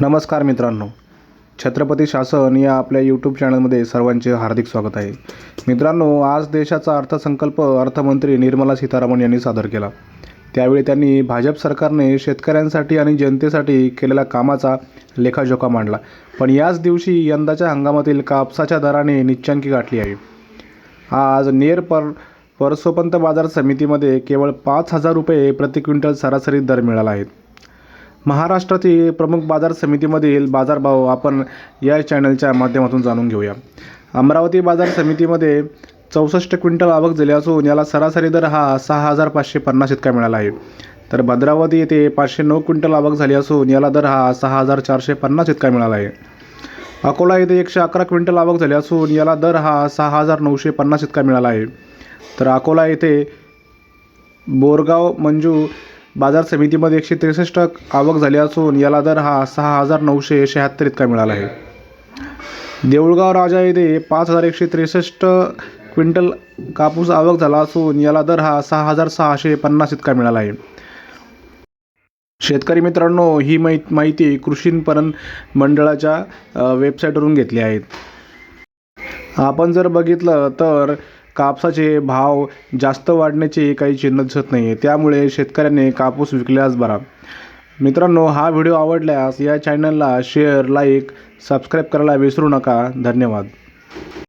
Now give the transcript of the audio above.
नमस्कार मित्रांनो. छत्रपती शासन या आपल्या यूट्यूब चॅनलमध्ये सर्वांचे हार्दिक स्वागत आहे. मित्रांनो आज देशाचा अर्थसंकल्प अर्थमंत्री निर्मला सीतारामन यांनी सादर केला. त्यावेळी त्यांनी भाजप सरकारने शेतकऱ्यांसाठी आणि जनतेसाठी केलेल्या कामाचा लेखाजोखा मांडला. पण याच दिवशी यंदाच्या हंगामातील कापसाच्या दराने निच्चांकी गाठली आहे. आज नेर पर परसोपंत बाजार समितीमध्ये केवळ पाच हजार रुपये प्रति क्विंटल सरासरी दर मिळाला आहे. महाराष्ट्रातील प्रमुख बाजार समितीमधील बाजारभाव आपण या चॅनलच्या माध्यमातून जाणून घेऊया. अमरावती बाजार समितीमध्ये चौसष्ट क्विंटल आवक झाली असून याला सरासरी दर हा सहा हजार पाचशे पन्नास इतका मिळाला आहे. तर भद्रावती येथे पाचशे नऊ क्विंटल आवक झाली असून याला दर हा सहा हजार चारशे पन्नास इतका मिळाला आहे. अकोला येथे एकशे अकरा क्विंटल आवक झाली असून याला दर हा सहा हजार नऊशे पन्नास इतका मिळाला आहे. तर अकोला येथे बोरगाव मंजू बाजार समितीमध्ये एकशे त्रेसष्ट आवक झाली असून याला दर हा सहा हजार नऊशे शहात्तर इतका मिळाला आहे. देऊळगाव राजा येथे पाच हजार एकशे त्रेसष्ट क्विंटल कापूस आवक झाला असून याला दर हा सहा हजार सहाशे पन्नास इतका मिळाला आहे. शेतकरी मित्रांनो ही माहिती कृषीपणन मंडळाच्या वेबसाईटवरून घेतली आहेत आपण जर बघितलं तर कापसाचे भाव जास्त वाढण्याचे काही चिन्ह दिसत नाही आहे त्यामुळे शेतकऱ्याने कापूस विकल्यास बरा. मित्रांनो हा व्हिडिओ आवडल्यास या चॅनलला शेअर लाईक सबस्क्राईब करायला विसरू नका. धन्यवाद.